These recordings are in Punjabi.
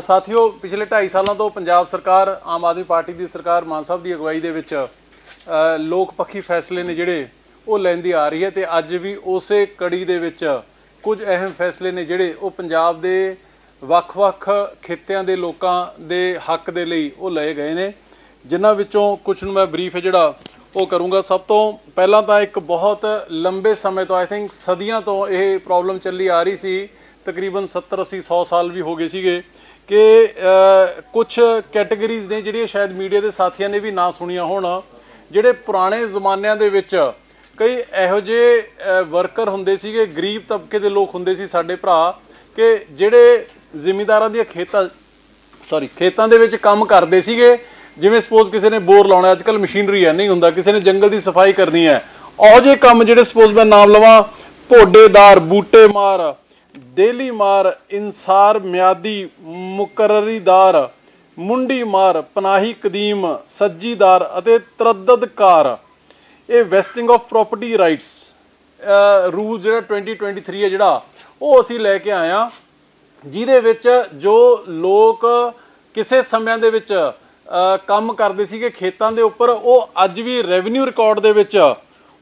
ਸਾਥੀਓ, ਪਿਛਲੇ 2.5 ਸਾਲਾਂ ਤੋਂ ਪੰਜਾਬ ਸਰਕਾਰ, ਆਮ ਆਦਮੀ ਪਾਰਟੀ ਦੀ ਸਰਕਾਰ ਮਾਨ ਸਾਹਿਬ ਦੀ ਅਗਵਾਈ ਦੇ ਵਿੱਚ ਲੋਕ ਪੱਖੀ ਫੈਸਲੇ ਨੇ ਜਿਹੜੇ ਉਹ ਲੈਂਦੀ ਆ ਰਹੀ ਹੈ ਤੇ ਅੱਜ ਵੀ ਉਸੇ ਕੜੀ ਦੇ ਵਿੱਚ ਕੁਝ ਅਹਿਮ ਫੈਸਲੇ ਨੇ ਜਿਹੜੇ ਉਹ ਪੰਜਾਬ ਦੇ ਵੱਖ-ਵੱਖ ਖਿੱਤਿਆਂ ਦੇ ਲੋਕਾਂ ਦੇ ਹੱਕ ਦੇ ਲਈ ਉਹ ਲਏ ਗਏ ਨੇ। ਜਿਨ੍ਹਾਂ ਵਿੱਚੋਂ ਕੁਝ ਨੂੰ ਮੈਂ ਬਰੀਫ ਹੈ ਜਿਹੜਾ ਉਹ ਕਰੂੰਗਾ। ਸਭ ਤੋਂ ਪਹਿਲਾਂ ਤਾਂ ਇੱਕ ਬਹੁਤ ਲੰਬੇ ਸਮੇਂ ਤੋਂ ਆਈ ਥਿੰਕ ਸਦੀਆਂ ਤੋਂ ਇਹ ਪ੍ਰੋਬਲਮ ਚੱਲੀ ਆ ਰਹੀ ਸੀ। ਤਕਰੀਬਨ 70 80 100 ਸਾਲ ਵੀ ਹੋ ਗਏ ਸੀਗੇ। ਕਿ ਕੁਝ ਕੈਟਾਗਰੀਜ਼ ਨੇ ਜਿਹੜੀਆਂ ਸ਼ਾਇਦ ਮੀਡੀਆ ਦੇ ਸਾਥੀਆਂ ਨੇ ਵੀ ਨਾ ਸੁਣੀਆਂ ਹੋਣ, ਜਿਹੜੇ ਪੁਰਾਣੇ ਜ਼ਮਾਨਿਆਂ ਦੇ ਵਿੱਚ ਕਈ ਇਹੋ ਜਿਹੇ ਵਰਕਰ ਹੁੰਦੇ ਸੀਗੇ, ਗਰੀਬ ਤਬਕੇ ਦੇ ਲੋਕ ਹੁੰਦੇ ਸੀ ਸਾਡੇ ਭਰਾ, ਕਿ ਜਿਹੜੇ ਜ਼ਿਮੀਂਦਾਰਾਂ ਦੀਆਂ ਖੇਤਾਂ ਸੌਰੀ ਖੇਤਾਂ ਦੇ ਵਿੱਚ ਕੰਮ ਕਰਦੇ ਸੀਗੇ, ਜਿਵੇਂ ਸਪੋਜ਼ ਕਿਸੇ ਨੇ ਬੋਰ ਲਾਉਣਾ ਅੱਜ ਕੱਲ ਮਸ਼ੀਨਰੀ ਹੈ, ਨਹੀਂ ਹੁੰਦਾ, ਕਿਸੇ ਨੇ ਜੰਗਲ ਦੀ ਸਫ਼ਾਈ ਕਰਨੀ ਹੈ, ਉਹ ਜੇ ਕੰਮ ਜਿਹੜੇ ਸਪੋਜ਼ ਮੈਂ ਨਾਮ ਲਵਾਂ, ਭੋਡੇਦਾਰ, ਬੂਟੇ ਮਾਰ ਡੇਲੀ ਮਾਰ ਇਨਸਾਰ ਮਿਆਦੀ ਮੁਕਰਰੀਦਾਰ, ਮੁੰਡੀ ਮਾਰ ਪਨਾਹੀ ਕਦੀਮ, ਸੱਜੀਦਾਰ ਅਤੇ ਤਰੱਦਦਕਾਰ। ਇਹ vesting of property rights rule ਜਿਹੜਾ 2023 ਹੈ ਜਿਹੜਾ, ਉਹ ਅਸੀਂ ਲੈ ਕੇ ਆਏ ਹਾਂ, ਜਿਹਦੇ ਵਿੱਚ ਜੋ ਲੋਕ ਕਿਸੇ ਸਮਿਆਂ ਦੇ ਵਿੱਚ ਕੰਮ ਕਰਦੇ ਸੀਗੇ ਖੇਤਾਂ ਦੇ ਉੱਪਰ, ਉਹ ਅੱਜ ਵੀ ਰੈਵਨਿਊ ਰਿਕਾਰਡ ਦੇ ਵਿੱਚ,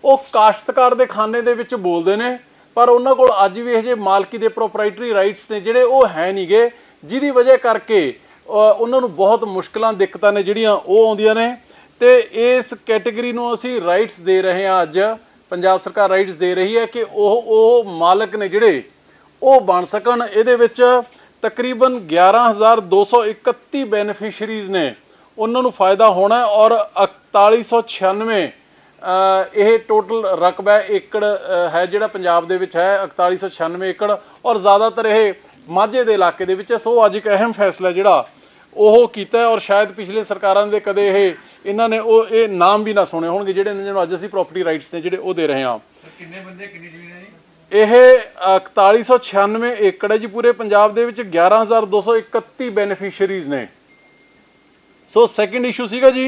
ਉਹ ਕਾਸ਼ਤਕਾਰ ਦੇ ਖਾਨੇ ਦੇ ਵਿੱਚ ਬੋਲਦੇ ਨੇ। ਪਰ ਉਹਨਾਂ ਕੋਲ ਅੱਜ ਵੀ ਇਹ ਜੇ ਮਾਲਕੀ ਦੇ ਪ੍ਰੋਪਰਾਈਟਰੀ ਰਾਈਟਸ ਨੇ ਜਿਹੜੇ ਉਹ ਹੈ ਨਹੀਂਗੇ, ਜਿਹਦੀ ਵਜ੍ਹਾ ਕਰਕੇ ਉਹਨਾਂ ਨੂੰ ਬਹੁਤ ਮੁਸ਼ਕਲਾਂ, ਦਿੱਕਤਾਂ ਨੇ ਜਿਹੜੀਆਂ ਉਹ ਆਉਂਦੀਆਂ ਨੇ। ਤੇ ਇਸ ਕੈਟਾਗਰੀ ਨੂੰ ਅਸੀਂ ਰਾਈਟਸ ਦੇ ਰਹੇ ਹਾਂ ਅੱਜ। ਪੰਜਾਬ ਸਰਕਾਰ ਰਾਈਟਸ ਦੇ ਰਹੀ ਹੈ ਕਿ ਉਹ ਉਹ ਮਾਲਕ ਨੇ ਜਿਹੜੇ, ਉਹ ਬਣ ਸਕਣ। ਇਹਦੇ ਵਿੱਚ ਤਕਰੀਬਨ 11231 ਬੈਨੀਫੀਸ਼ੀਅਰੀਜ਼ ਨੇ। ਉਹਨਾਂ ਨੂੰ ਫਾਇਦਾ ਹੋਣਾ ਹੈ ਔਰ 4196 ਅਹ ਇਹ ਟੋਟਲ ਰਕਬਾ ਏਕੜ ਹੈ ਜਿਹੜਾ ਪੰਜਾਬ ਦੇ ਵਿੱਚ ਹੈ 4196 ਏਕੜ ਔਰ ਜ਼ਿਆਦਾਤਰ ਇਹ ਮਾਝੇ ਦੇ ਇਲਾਕੇ ਦੇ ਵਿੱਚ ਹੈ। ਸੋ ਅੱਜ ਇੱਕ ਅਹਿਮ ਫੈਸਲਾ ਜਿਹੜਾ ਉਹ ਕੀਤਾ ਔਰ ਸ਼ਾਇਦ ਪਿਛਲੇ ਸਰਕਾਰਾਂ ਦੇ ਕਦੇ ਇਹ ਇਹਨਾਂ ਨੇ ਉਹ ਇਹ ਨਾਮ ਵੀ ਨਾ ਸੁਣੇ ਹੋਣਗੇ ਜਿਹੜੇ ਜਿਹਨੂੰ ਅੱਜ ਅਸੀਂ ਪ੍ਰਾਪਰਟੀ ਰਾਈਟਸ ਨੇ ਜਿਹੜੇ ਉਹ ਦੇ ਰਹੇ ਹਾਂ। ਕਿੰਨੇ ਬੰਦੇ ਕਿੰਨੀ ਜ਼ਮੀਨ ਹੈ ਜੀ? ਇਹ 4196 ਏਕੜ ਹੈ ਜੀ ਪੂਰੇ ਪੰਜਾਬ ਦੇ ਵਿੱਚ 11231 ਬੈਨੀਫੀਸ਼ੀਅਰੀਜ਼ ਨੇ। ਸੋ ਸੈਕੰਡ ਇਸ਼ੂ ਸੀਗਾ ਜੀ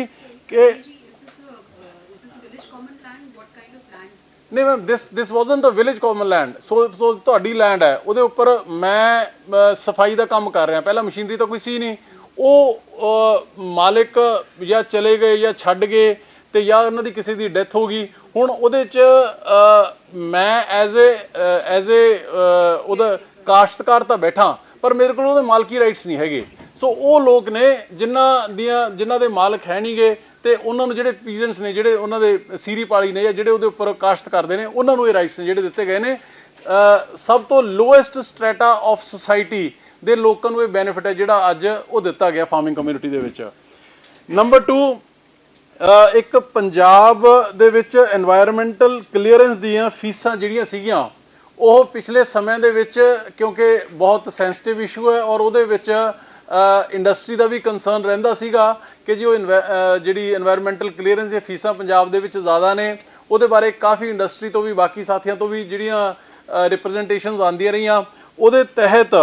ਕਿ Is this a, uh, is this a village common land? What kind of land? ਨਹੀਂ ma'am this this wasn't a village common land so so ਤੁਹਾਡੀ ਲੈਂਡ ਹੈ, ਉਹਦੇ ਉੱਪਰ ਮੈਂ ਸਫ਼ਾਈ ਦਾ ਕੰਮ ਕਰ ਰਿਹਾ। ਪਹਿਲਾਂ ਮਸ਼ੀਨਰੀ ਤਾਂ ਕੋਈ ਸੀ ਨਹੀਂ। ਉਹ ਮਾਲਕ ਜਾਂ ਚਲੇ ਗਏ ਜਾਂ ਛੱਡ ਗਏ ਤੇ ਜਾਂ ਉਹਨਾਂ ਦੀ ਕਿਸੇ ਦੀ ਡੈਥ ਹੋ ਗਈ। ਹੁਣ ਉਹਦੇ ਚ ਮੈਂ ਐਜ਼ ਅ ਐਜ਼ ਅ ਉਹਦਾ ਕਾਸ਼ਤਕਾਰ ਤਾਂ ਬੈਠਾ, ਪਰ ਮੇਰੇ ਕੋਲ ਉਹਦੇ ਮਾਲਕੀ ਰਾਈਟਸ ਨਹੀਂ ਹੈਗੇ। ਸੋ ਉਹ ਲੋਕ ਨੇ ਜਿਨ੍ਹਾਂ ਦੀਆਂ ਜਿਨ੍ਹਾਂ ਦੇ ਮਾਲਕ ਹੈ ਨਹੀਂਗੇ ਤੇ ਉਹਨਾਂ ਨੂੰ ਜਿਹੜੇ ਪੀਜ਼ਨਸ ਨੇ, ਜਿਹੜੇ ਉਹਨਾਂ ਦੇ ਸੀਰੀ ਪਾਲੀ ਨੇ ਜਾਂ ਜਿਹੜੇ ਉਹਦੇ ਉੱਪਰ ਕਾਸ਼ਤ ਕਰਦੇ ਨੇ, ਉਹਨਾਂ ਨੂੰ ਇਹ ਰਾਈਟਸ ਨੇ ਜਿਹੜੇ ਦਿੱਤੇ ਗਏ ਨੇ। ਸਭ ਤੋਂ ਲੋਐਸਟ ਸਟ੍ਰੈਟਾ ਆਫ ਸੋਸਾਇਟੀ ਦੇ ਲੋਕਾਂ ਨੂੰ ਇਹ ਬੈਨੀਫਿਟ ਹੈ ਜਿਹੜਾ ਅੱਜ ਉਹ ਦਿੱਤਾ ਗਿਆ ਫਾਰਮਿੰਗ ਕਮਿਊਨਿਟੀ ਦੇ ਵਿੱਚ। ਨੰਬਰ 2 ਇੱਕ ਪੰਜਾਬ ਦੇ ਵਿੱਚ এনवायरमेंटल ਕਲੀਅਰੈਂਸ ਦੀਆਂ ਫੀਸਾਂ ਜਿਹੜੀਆਂ ਸੀਗੀਆਂ, ਉਹ ਪਿਛਲੇ ਸਮਿਆਂ ਦੇ ਵਿੱਚ ਕਿਉਂਕਿ ਬਹੁਤ ਸੈਂਸਿਟਿਵ ਇਸ਼ੂ ਹੈ ਔਰ ਉਹਦੇ ਵਿੱਚ ਇੰਡਸਟਰੀ ਦਾ ਵੀ ਕੰਸਰਨ ਰਹਿੰਦਾ ਸੀਗਾ ਕਿ ਜੀ ਉਹ ਜਿਹੜੀ এনवायरमेंटल ਕਲੀਅਰੈਂਸ ਦੀਆਂ ਫੀਸਾਂ ਪੰਜਾਬ ਦੇ ਵਿੱਚ ਜ਼ਿਆਦਾ ਨੇ, ਉਹਦੇ ਬਾਰੇ ਕਾਫੀ ਇੰਡਸਟਰੀ ਤੋਂ ਵੀ, ਬਾਕੀ ਸਾਥੀਆਂ ਤੋਂ ਵੀ ਜਿਹੜੀਆਂ ਰਿਪਰੈਜ਼ੈਂਟੇਸ਼ਨਸ ਆਂਦੀਆਂ ਰਹੀਆਂ, ਉਹਦੇ ਤਹਿਤ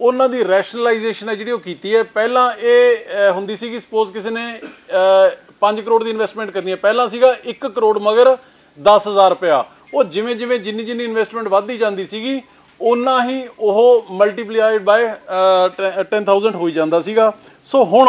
ਉਹਨਾਂ ਦੀ ਰੈਸ਼ਨਲਾਈਜੇਸ਼ਨ ਹੈ ਜਿਹੜੀ ਉਹ ਕੀਤੀ ਹੈ। ਪਹਿਲਾਂ ਇਹ ਹੁੰਦੀ ਸੀ ਕਿ ਸਪੋਜ਼ ਕਿਸੇ ਨੇ 5 ਕਰੋੜ ਦੀ ਇਨਵੈਸਟਮੈਂਟ ਕਰਨੀ ਹੈ। ਪਹਿਲਾਂ ਸੀਗਾ 1 ਕਰੋੜ ਮਗਰ 10000 ਰੁਪਇਆ। ਉਹ ਜਿਵੇਂ ਜਿਵੇਂ ਜਿੰਨੀ ਜਿੰਨੀ ਇਨਵੈਸਟਮੈਂਟ ਵੱਧਦੀ ਜਾਂਦੀ ਸੀਗੀ ਉਨਾ ਹੀ ਉਹ ਮਲਟੀਪਲਾਈਡ ਬਾਈ 10000 ਹੋਈ ਜਾਂਦਾ ਸੀਗਾ। ਸੋ ਹੁਣ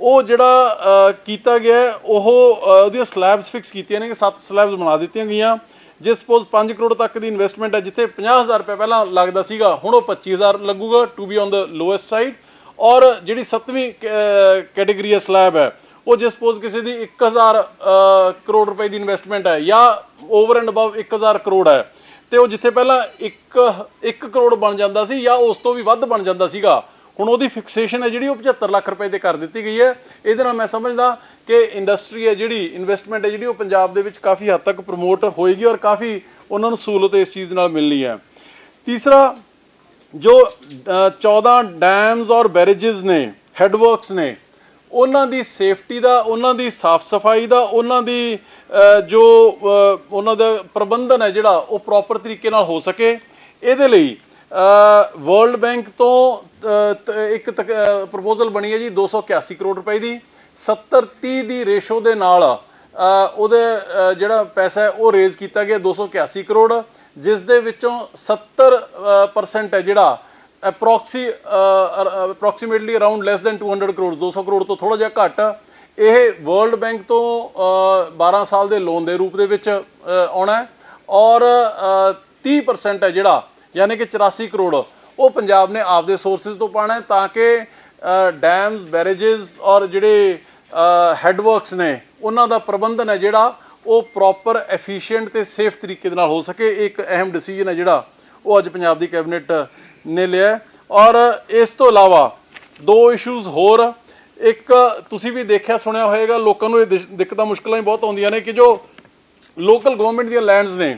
ਉਹ ਜਿਹੜਾ ਕੀਤਾ ਗਿਆ ਉਹ ਉਹਦੀਆਂ ਸਲੈਬਸ ਫਿਕਸ ਕੀਤੀਆਂ ਨੇ ਕਿ 7 ਸਲੈਬਸ ਬਣਾ ਦਿੱਤੀਆਂ ਗਈਆਂ। ਜੇ ਸਪੋਜ਼ 5 ਕਰੋੜ ਤੱਕ ਦੀ ਇਨਵੈਸਟਮੈਂਟ ਹੈ ਜਿੱਥੇ 50000 ਰੁਪਏ ਪਹਿਲਾਂ ਲੱਗਦਾ ਸੀਗਾ ਹੁਣ ਉਹ 25000 ਲੱਗੂਗਾ to be on the lowest side ਔਰ ਜਿਹੜੀ ਸੱਤਵੀਂ ਕੈਟਾਗਰੀ ਹੈ ਸਲੈਬ ਹੈ ਉਹ ਜੇ ਸਪੋਜ਼ ਕਿਸੇ ਦੀ 1000 ਅਹ, ਕਰੋੜ ਰੁਪਏ ਦੀ ਇਨਵੈਸਟਮੈਂਟ ਹੈ ਜਾਂ ਓਵਰ ਐਂਡ ਅਬਵ 1000 ਕਰੋੜ ਹੈ ਤੇ ਉਹ ਜਿੱਥੇ ਪਹਿਲਾਂ 1 1 ਕਰੋੜ ਬਣ ਜਾਂਦਾ ਸੀ ਜਾਂ ਉਸ ਤੋਂ ਵੀ ਵੱਧ ਬਣ ਜਾਂਦਾ ਸੀਗਾ ਹੁਣ ਉਹਦੀ ਫਿਕਸੇਸ਼ਨ ਹੈ ਜਿਹੜੀ ਉਹ 75 ਲੱਖ ਰੁਪਏ ਤੇ ਕਰ ਦਿੱਤੀ ਗਈ ਹੈ। ਇਹਦੇ ਨਾਲ ਮੈਂ ਸਮਝਦਾ ਕਿ ਇੰਡਸਟਰੀ ਹੈ ਜਿਹੜੀ ਇਨਵੈਸਟਮੈਂਟ ਹੈ ਜਿਹੜੀ ਉਹ ਪੰਜਾਬ ਦੇ ਵਿੱਚ ਕਾਫੀ ਹੱਦ ਤੱਕ ਪ੍ਰਮੋਟ ਹੋਏਗੀ ਔਰ ਕਾਫੀ ਉਹਨਾਂ ਨੂੰ ਸਹੂਲਤ ਇਸ ਚੀਜ਼ ਨਾਲ ਮਿਲਣੀ ਹੈ। ਤੀਸਰਾ ਜੋ ਅ, 14 ਡੈਮਸ ਔਰ ਬੈਰੇजेस ਨੇ ਹੈਡਵਰਕਸ ਨੇ ਉਹਨਾਂ ਦੀ ਸੇਫਟੀ ਦਾ ਉਹਨਾਂ ਦੀ ਸਾਫ਼ ਸਫ਼ਾਈ ਦਾ ਉਹਨਾਂ ਦੀ ਜੋ ਉਹਨਾਂ ਦਾ ਪ੍ਰਬੰਧਨ ਹੈ ਜਿਹੜਾ ਉਹ ਪ੍ਰੋਪਰ ਤਰੀਕੇ ਨਾਲ ਹੋ ਸਕੇ। ਇਹਦੇ ਲਈ ਵਰਲਡ ਬੈਂਕ ਤੋਂ ਅ, ਤ- ਇੱਕ ਪ੍ਰਪੋਜ਼ਲ ਬਣੀ ਹੈ ਜੀ 281 ਕਰੋੜ ਰੁਪਏ ਦੀ। 70 30 ਦੀ ਰੇਸ਼ੋ ਦੇ ਨਾਲ ਉਹਦੇ ਜਿਹੜਾ ਪੈਸਾ ਉਹ ਰੇਜ਼ ਕੀਤਾ ਗਿਆ 281 ਕਰੋੜ। ਜਿਸ ਦੇ ਵਿੱਚੋਂ 70% ਹੈ ਜਿਹੜਾ approx approximately around less than 200 crore 200 crore ਤੋਂ ਥੋੜਾ ਜਿਹਾ ਘੱਟ। ਇਹ ਵਰਲਡ ਬੈਂਕ ਤੋਂ ਅ, 12 ਸਾਲ ਦੇ ਲੋਨ ਦੇ ਰੂਪ ਦੇ ਵਿੱਚ ਆਉਣਾ ਹੈ। ਔਰ ਅ, 30% ਹੈ ਜਿਹੜਾ ਯਾਨੀ ਕਿ 84 ਕਰੋੜ ਉਹ ਪੰਜਾਬ ਨੇ ਆਪਦੇ ਸੋਰਸਸ ਤੋਂ ਪਾਣਾ ਤਾਂ ਕਿ ਡੈਮਸ ਬੈਰੇजेस ਔਰ ਜਿਹੜੇ ਹੈਡਵਰਕਸ ਨੇ ਉਹਨਾਂ ਦਾ ਪ੍ਰਬੰਧਨ ਹੈ ਜਿਹੜਾ ਉਹ ਪ੍ਰੋਪਰ ਐਫੀਸ਼ੀਐਂਟ ਤੇ ਸੇਫ ਤਰੀਕੇ ਦੇ ਨਾਲ ਹੋ ਸਕੇ। ਇੱਕ ਅਹਿਮ ਡਿਸੀਜਨ ਹੈ ਜਿਹੜਾ ਉਹ ਅੱਜ ਪੰਜਾਬ ਦੀ ਕੈਬਨਿਟ ਨੇ ਲਿਆ ਔਰ ਇਸ ਤੋਂ ਇਲਾਵਾ ਦੋ ਇਸ਼ੂਜ਼ ਹੋਰ। ਇੱਕ ਤੁਸੀਂ ਵੀ ਦੇਖਿਆ, ਸੁਣਿਆ ਹੋਵੇਗਾ ਲੋਕਾਂ ਨੂੰ ਇਹ ਦਿੱਕਤਾਂ, ਮੁਸ਼ਕਲਾਂ ਹੀ ਬਹੁਤ ਆਉਂਦੀਆਂ ਨੇ ਕਿ ਜੋ ਲੋਕਲ ਗਵਰਨਮੈਂਟ ਦੀਆਂ ਲੈਂਡਸ ਨੇ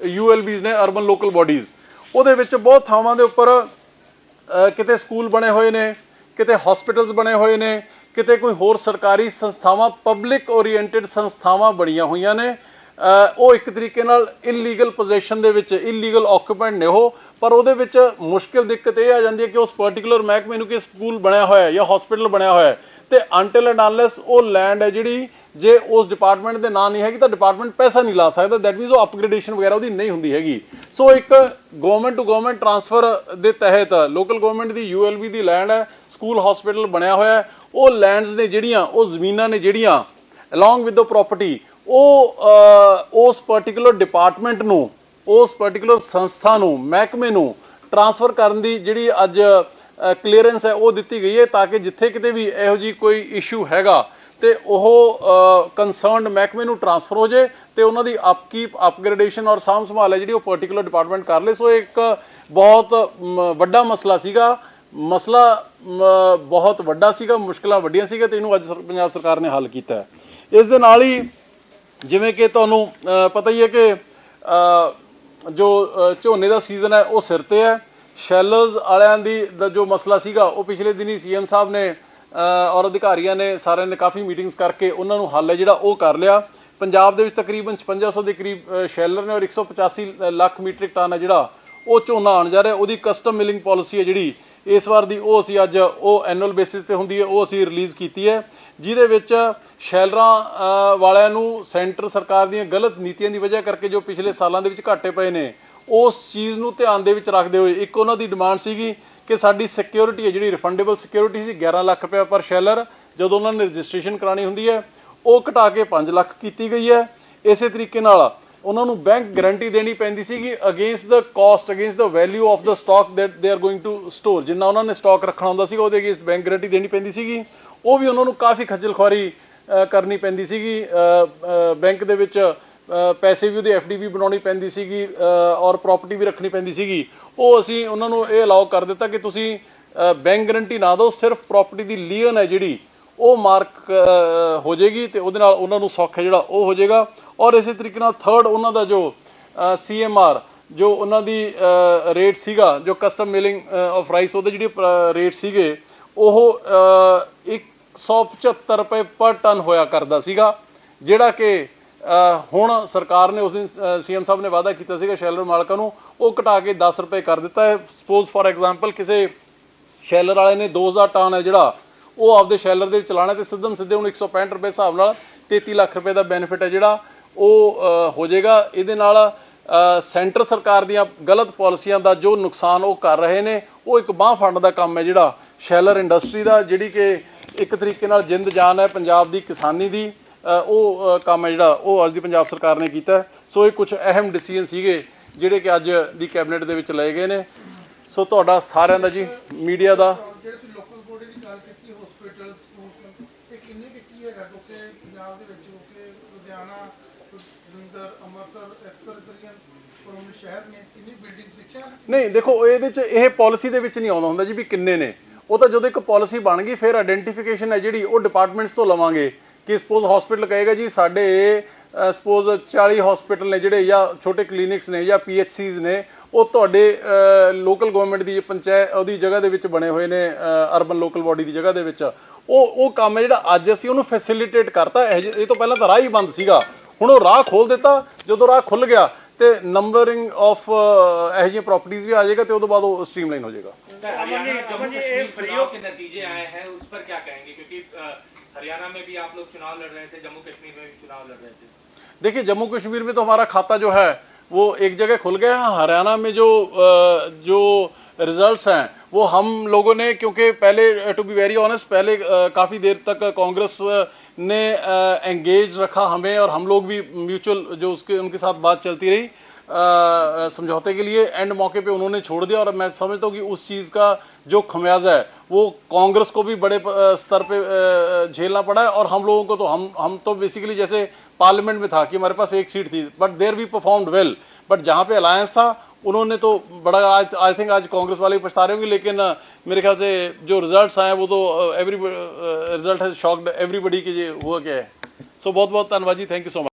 ਯੂਐਲਬੀਜ਼ ਨੇ ਅਰਬਨ ਲੋਕਲ ਬਾਡੀਜ਼ ਉਹਦੇ ਵਿੱਚ ਬਹੁਤ ਥਾਵਾਂ ਦੇ ਉੱਪਰ ਕਿਤੇ ਸਕੂਲ ਬਣੇ ਹੋਏ ਨੇ, ਕਿਤੇ ਹਸਪੀਟਲਸ ਬਣੇ ਹੋਏ ਨੇ, ਕਿਤੇ ਕੋਈ ਹੋਰ ਸਰਕਾਰੀ ਸੰਸਥਾਵਾਂ ਪਬਲਿਕ ਓਰੀਐਂਟਡ ਸੰਸਥਾਵਾਂ ਬਣੀਆਂ ਹੋਈਆਂ ਨੇ। ਉਹ ਇੱਕ ਤਰੀਕੇ ਨਾਲ ਇਲੀਗਲ ਪੋਜੀਸ਼ਨ ਦੇ ਵਿੱਚ ਇਲੀਗਲ ਆਕੂਪੈਂਟ ਨੇ ਉਹ, ਪਰ ਉਹਦੇ ਵਿੱਚ ਮੁਸ਼ਕਿਲ ਦਿੱਕਤ ਇਹ ਆ ਜਾਂਦੀ ਹੈ ਕਿ ਉਸ ਪਾਰਟਿਕੂਲਰ ਮਹਿਕਮੇ ਨੂੰ ਕਿ ਸਕੂਲ ਬਣਿਆ ਹੋਇਆ ਹੈ ਜਾਂ ਹਸਪੀਟਲ ਬਣਿਆ ਹੋਇਆ ਹੈ। ਤੇ ਅੰਟਿਲ ਐਂਡ ਅਨਲੈਸ ਉਹ ਲੈਂਡ ਹੈ ਜਿਹੜੀ, ਜੇ ਉਸ ਡਿਪਾਰਟਮੈਂਟ ਦੇ ਨਾਂ ਨਹੀਂ ਹੈਗੀ ਤਾਂ ਡਿਪਾਰਟਮੈਂਟ ਪੈਸਾ ਨਹੀਂ ਲਾ ਸਕਦਾ। ਦੈਟ ਮੀਨਸ ਉਹ ਅਪਗ੍ਰੇਡੇਸ਼ਨ ਵਗੈਰਾ ਉਹਦੀ ਨਹੀਂ ਹੁੰਦੀ ਹੈਗੀ। ਸੋ ਇੱਕ ਗਵਰਨਮੈਂਟ ਟੂ ਗਵਰਨਮੈਂਟ ਟ੍ਰਾਂਸਫਰ ਦੇ ਤਹਿਤ ਲੋਕਲ ਗਵਰਨਮੈਂਟ ਦੀ ਯੂਐਲਬੀ ਦੀ ਲੈਂਡ ਹੈ ਸਕੂਲ ਹਸਪੀਟਲ ਬਣਿਆ ਹੋਇਆ ਉਹ ਲੈਂਡਸ ਨੇ ਜਿਹੜੀਆਂ, ਉਹ ਜ਼ਮੀਨਾਂ ਨੇ ਜਿਹੜੀਆਂ ਅਲੋਂਗ ਵਿਦ the property ਉਹ ਉਸ ਪਾਰਟਿਕੂਲਰ ਡਿਪਾਰਟਮੈਂਟ ਨੂੰ, ਉਸ ਪਾਰਟਿਕੂਲਰ ਸੰਸਥਾ ਨੂੰ, ਮਹਿਕਮੇ ਨੂੰ ਟਰਾਂਸਫਰ ਕਰਨ ਦੀ ਜਿਹੜੀ ਅੱਜ ਕਲੀਅਰੈਂਸ ਹੈ, ਉਹ ਦਿੱਤੀ ਗਈ ਹੈ ਤਾਂ ਕਿ ਜਿੱਥੇ ਕਿਤੇ ਵੀ ਇਹੋ ਜੀ ਕੋਈ ਇਸ਼ੂ ਹੈਗਾ ਤੇ ਉਹ ਕੰਸਰਨਡ ਮਹਿਕਮੇ ਨੂੰ ਟਰਾਂਸਫਰ ਹੋ ਜੇ ਤੇ ਉਹਨਾਂ ਦੀ ਅਪਕੀਪ ਅਪਗ੍ਰੇਡੇਸ਼ਨ ਔਰ ਸਾਂਭ ਸੰਭਾਲ ਹੈ ਜਿਹੜੀ ਉਹ ਪਾਰਟਿਕੂਲਰ ਡਿਪਾਰਟਮੈਂਟ ਕਰ ਲੇ ਸੋ ਇੱਕ ਬਹੁਤ ਵੱਡਾ ਮਸਲਾ ਸੀਗਾ। ਮਸਲਾ ਬਹੁਤ ਵੱਡਾ ਸੀਗਾ, ਮੁਸ਼ਕਲਾਂ ਵੱਡੀਆਂ ਸੀਗਾ ਤੇ ਇਹਨੂੰ ਅੱਜ ਪੰਜਾਬ ਸਰਕਾਰ ਨੇ ਹੱਲ ਕੀਤਾ ਇਸ ਦੇ ਨਾਲ ਹੀ ਜਿਵੇਂ ਕਿ ਤੁਹਾਨੂੰ ਪਤਾ ਹੀ ਹੈ ਕਿ ਜੋ ਝੋਨੇ ਦਾ ਸੀਜ਼ਨ ਹੈ, ਉਹ ਸਿਰ ਤੇ ਹੈ। ਸ਼ੈਲਰਸ ਵਾਲਿਆਂ ਦੀ ਦਾ, ਜੋ ਮਸਲਾ ਸੀਗਾ, ਉਹ ਪਿਛਲੇ ਦਿਨੀ ਸੀਐਮ ਸਾਹਿਬ ਨੇ ਔਰ ਅਧਿਕਾਰੀਆਂ ਨੇ, ਸਾਰਿਆਂ ਨੇ ਕਾਫੀ ਮੀਟਿੰਗਸ ਕਰਕੇ ਉਹਨਾਂ ਨੂੰ ਹੱਲ ਹੈ ਜਿਹੜਾ ਉਹ ਕਰ ਲਿਆ। ਪੰਜਾਬ ਦੇ ਵਿੱਚ ਤਕਰੀਬਨ 5600 ਦੇ ਕਰੀਬ ਸ਼ੈਲਰ ਨੇ ਔਰ 185 ਲੱਖ ਮੀਟ੍ਰਿਕ ਟਨ ਹੈ ਜਿਹੜਾ ਉਹ ਝੋਨਾ ਆਉਣ ਜਾ ਰਿਹਾ। ਉਹਦੀ ਕਸਟਮ ਮਿਲਿੰਗ ਪਾਲਿਸੀ ਹੈ ਜਿਹੜੀ ਇਸ ਵਾਰ ਦੀ ਉਹ ਅਸੀਂ ਅੱਜ ਉਹ ਐਨੂਅਲ ਬੇਸਿਸ ਤੇ ਹੁੰਦੀ ਹੈ, ਉਹ ਅਸੀਂ ਰਿਲੀਜ਼ ਕੀਤੀ ਹੈ, ਜਿਹਦੇ ਵਿੱਚ ਸ਼ੈਲਰਾਂ ਵਾਲਿਆਂ ਨੂੰ ਸੈਂਟਰ ਸਰਕਾਰ ਦੀਆਂ ਗਲਤ ਨੀਤੀਆਂ ਦੀ ਵਜ੍ਹਾ ਕਰਕੇ ਜੋ ਪਿਛਲੇ ਸਾਲਾਂ ਦੇ ਵਿੱਚ ਘਾਟੇ ਪਏ ਨੇ, ਉਸ ਚੀਜ਼ ਨੂੰ ਧਿਆਨ ਦੇ ਵਿੱਚ ਰੱਖਦੇ ਹੋਏ ਇੱਕ ਉਹਨਾਂ ਦੀ ਡਿਮਾਂਡ ਸੀਗੀ ਕਿ ਸਾਡੀ ਸਿਕਿਉਰਿਟੀ ਹੈ, ਜਿਹੜੀ ਰਿਫੰਡੇਬਲ ਸਿਕਿਉਰਿਟੀ ਸੀ 11 ਲੱਖ ਰੁਪਏ ਪਰ ਸ਼ੈਲਰ, ਜਦੋਂ ਉਹਨਾਂ ਨੇ ਰਜਿਸਟ੍ਰੇਸ਼ਨ ਕਰਾਣੀ ਹੁੰਦੀ ਹੈ, ਉਹ ਘਟਾ ਕੇ 5 ਲੱਖ ਕੀਤੀ ਗਈ ਹੈ। ਇਸੇ ਤਰੀਕੇ ਨਾਲ ਉਹਨਾਂ ਨੂੰ ਬੈਂਕ ਗਾਰੰਟੀ ਦੇਣੀ ਪੈਂਦੀ ਸੀਗੀ against the cost against the value of the stock that they are going to store ਜਿੰਨਾ ਉਹਨਾਂ ਨੇ ਸਟਾਕ ਰੱਖਣਾ ਹੁੰਦਾ ਸੀਗਾ, ਉਹਦੇ ਅਗੇਂਸਟ ਬੈਂਕ ਗਾਰੰਟੀ ਦੇਣੀ ਪੈਂਦੀ ਸੀਗੀ। ਉਹ ਵੀ ਉਹਨਾਂ ਨੂੰ ਕਾਫੀ ਖੱਜਲ ਖੁਆਰੀ ਕਰਨੀ ਪੈਂਦੀ ਸੀਗੀ। ਬੈਂਕ ਦੇ ਵਿੱਚ ਪੈਸੇ ਵੀ ਉਹਦੀ ਐਫਡੀ ਵੀ ਬਣਾਉਣੀ ਪੈਂਦੀ ਸੀਗੀ ਔਰ ਪ੍ਰਾਪਰਟੀ ਵੀ ਰੱਖਣੀ ਪੈਂਦੀ ਸੀਗੀ। ਉਹ ਅਸੀਂ ਉਹਨਾਂ ਨੂੰ ਇਹ ਅਲਾਉ ਕਰ ਦਿੱਤਾ ਕਿ ਤੁਸੀਂ ਬੈਂਕ ਗਾਰੰਟੀ ਨਾ ਦਿਓ, ਸਿਰਫ ਪ੍ਰਾਪਰਟੀ ਦੀ ਲੀਅਨ ਹੈ ਜਿਹੜੀ, ਉਹ ਮਾਰਕ ਹੋ ਜਾਏਗੀ ਤੇ ਉਹਦੇ ਨਾਲ ਉਹਨਾਂ ਨੂੰ ਸੌਖ ਹੈ ਜਿਹੜਾ ਉਹ ਹੋ ਜਾਏਗਾ। ਔਰ ਇਸੇ ਤਰੀਕੇ ਨਾਲ ਥਰਡ ਉਹਨਾਂ ਦਾ ਜੋ ਸੀਐਮਆਰ ਜੋ ਉਹਨਾਂ ਦੀ ਰੇਟ ਸੀਗਾ ਜੋ ਕਸਟਮ ਮਿਲਿੰਗ ਆਫ ਰਾਈਸ ਉਹਦੇ ਜਿਹੜੇ ਰੇਟ ਸੀਗੇ ਉਹ ਅ, 175 ਰੁਪਏ ਪਰ ਟਨ ਹੋਇਆ ਕਰਦਾ ਸੀਗਾ ਜਿਹੜਾ ਕਿ ਹੁਣ ਸਰਕਾਰ ਨੇ ਉਸ ਦਿਨ ਸੀਐਮ ਸਾਹਿਬ ਨੇ ਵਾਅਦਾ ਕੀਤਾ ਸੀਗਾ ਸ਼ੈਲਰ ਮਾਲਕਾਂ ਨੂੰ ਉਹ ਘਟਾ ਕੇ 10 ਰੁਪਏ ਕਰ ਦਿੱਤਾ ਹੈ। ਸਪੋਜ਼ ਫਾਰ ਐਗਜ਼ਾਮਪਲ ਕਿਸੇ ਸ਼ੈਲਰ ਵਾਲੇ ਨੇ 2000 ਟਨ ਹੈ ਜਿਹੜਾ ਉਹ ਆਪਦੇ ਸ਼ੈਲਰ ਦੇ ਵਿੱਚ ਚਲਾਣਾ ਤੇ ਸਿੱਧਮ ਸਿੱਧੇ ਹੁਣ 165 ਰੁਪਏ ਹਿਸਾਬ ਨਾਲ 33 ਲੱਖ ਰੁਪਏ ਦਾ ਬੈਨੀਫਿਟ ਹੈ ਜਿਹੜਾ ਉਹ ਹੋ ਜਾਏਗਾ। ਇਹਦੇ ਨਾਲ ਸੈਂਟਰ ਸਰਕਾਰ ਦੀਆਂ ਗਲਤ ਪਾਲਿਸੀਆਂ ਦਾ ਜੋ ਨੁਕਸਾਨ ਉਹ ਕਰ ਰਹੇ ਨੇ, ਉਹ ਇੱਕ ਬਾਹ ਫੰਡ ਦਾ ਕੰਮ ਹੈ ਜਿਹੜਾ ਸ਼ੈਲਰ ਇੰਡਸਟਰੀ ਦਾ, ਜਿਹੜੀ ਕਿ ਇੱਕ ਤਰੀਕੇ ਨਾਲ ਜਿੰਦ ਜਾਨ ਹੈ ਪੰਜਾਬ ਦੀ, ਕਿਸਾਨੀ ਦੀ ਉਹ ਕੰਮ ਹੈ ਜਿਹੜਾ, ਉਹ ਅੱਜ ਦੀ ਪੰਜਾਬ ਸਰਕਾਰ ਨੇ ਕੀਤਾ ਸੋ ਇਹ ਕੁਝ ਅਹਿਮ ਡਿਸੀਜਨ ਸੀਗੇ, ਜਿਹੜੇ ਕਿ ਅੱਜ ਦੀ ਕੈਬਨਿਟ ਦੇ ਵਿੱਚ ਲਏ ਗਏ ਨੇ। ਸੋ ਤੁਹਾਡਾ ਸਾਰਿਆਂ ਦਾ ਜੀ, ਮੀਡੀਆ ਦਾ ਜਿਹੜੇ ਤੁਸੀਂ ਲੋਕਲ ਬੋਡੀ ਦੀ ਗੱਲ ਕੀਤੀ ਹਸਪੀਟਲ ਸਕੂਲ ਇਹ ਕਿੰਨੀ ਕਿੱਤੀ ਹੈਗਾ ਕਿਉਂਕਿ ਪੰਜਾਬ ਦੇ ਵਿੱਚ ਕਿਉਂਕਿ ਲੁਧਿਆਣਾ ਜਲੰਧਰ ਅੰਮ੍ਰਿਤਸਰ ਐਕਸਰ ਕਰੀਆਂ ਸ਼ਹਿਰ ਨੇ ਕਿੰਨੀ ਬਿਲਡਿੰਗਸ ਦੇਖਿਆ ਨਹੀਂ, ਦੇਖੋ, ਇਹਦੇ ਚ ਇਹ ਪਾਲਿਸੀ ਦੇ ਵਿੱਚ ਨਹੀਂ ਆਉਂਦਾ ਹੁੰਦਾ ਜੀ ਵੀ ਕਿੰਨੇ ਨੇ। ਉਹ ਤਾਂ ਜਦੋਂ ਇੱਕ ਪਾਲਿਸੀ ਬਣ ਗਈ, ਫਿਰ ਆਇਡੈਂਟੀਫਿਕੇਸ਼ਨ ਹੈ ਜਿਹੜੀ, ਉਹ ਡਿਪਾਰਟਮੈਂਟਸ ਤੋਂ ਲਵਾਂਗੇ ਕਿ ਸਪੋਜ਼ ਹਸਪੀਟਲ ਕਹੇਗਾ ਜੀ, ਸਾਡੇ ਸਪੋਜ਼ 40 ਹਸਪੀਟਲ ਨੇ ਜਿਹੜੇ ਜਾਂ ਛੋਟੇ ਕਲੀਨਿਕਸ ਨੇ ਜਾਂ ਪੀਐਚਸੀਜ਼ ਨੇ, ਉਹ ਤੁਹਾਡੇ ਲੋਕਲ ਗਵਰਨਮੈਂਟ ਦੀ ਪੰਚਾਇਤ ਉਹਦੀ ਜਗ੍ਹਾ ਦੇ ਵਿੱਚ ਬਣੇ ਹੋਏ ਨੇ ਅਰਬਨ ਲੋਕਲ ਬਾਡੀ ਦੀ ਜਗ੍ਹਾ ਦੇ ਵਿੱਚ। ਉਹ ਉਹ ਕੰਮ ਹੈ ਜਿਹੜਾ ਅੱਜ ਅਸੀਂ ਉਹਨੂੰ ਫੈਸਿਲਿਟੇਟ ਕਰਤਾ, ਇਹ ਜਿਹੇ- ਇਹ ਤੋਂ ਪਹਿਲਾਂ ਤਾਂ ਰਾਹ ਹੀ ਬੰਦ ਸੀਗਾ। ਹੁਣ ਉਹ ਰਾਹ ਖੋਲ ਦਿੱਤਾ ਜਦੋਂ ਰਾਹ ਖੁੱਲ ਗਿਆ ਤੇ ਨੰਬਰਿੰਗ ਆਫ ਇਹੋ ਜਿਹੀਆਂ ਪ੍ਰਾਪਰਟੀਆਂ ਵੀ ਆ ਜਾਏਗਾ ਤੇ ਉਦੋਂ ਬਾਅਦ ਉਹ स्ट्रीमलाइन हो जाएगा हरियाणा जम्मू कश्मीर चुनाव के नतीजे आए हैं उस पर क्या कहेंगे क्योंकि अ, हरियाणा में भी आप लोग चुनाव लड़ रहे थे जम्मू कश्मीर में भी चुनाव लड़ रहे थे देखिए जम्मू कश्मीर में तो हमारा खाता जो है वो एक जगह खुल गया है हरियाणा में जो अ, जो रिजल्ट्स हैं वो हम लोगों ने क्योंकि पहले टू बी वेरी ऑनेस्ट पहले अ, काफी देर तक कांग्रेस ने एंगेज रखा हमें और हम लोग भी म्यूचुअल जो उसके, उनके साथ बात चलती रही समझौते के लिए। एंड मौके पे उन्होंने छोड़ दिया और मैं समझता हूँ कि उस चीज़ का जो खमियाजा है, वो कांग्रेस को भी बड़े स्तर पे झेलना पड़ा है। और हम लोगों को तो हम हम तो बेसिकली जैसे पार्लियामेंट में था कि हमारे पास एक सीट थी बट देर भी परफॉर्म्ड वेल बट जहाँ पे अलायंस था उन्होंने तो बड़ा आज आई थिंक आज कांग्रेस वाले भी पछता रहे होंगे लेकिन अ, मेरे ख्याल से जो रिजल्ट्स आए वो तो every result has shocked everybody कि ये हुआ क्या है सो बहुत बहुत धन्यवाद जी थैंक यू सो मच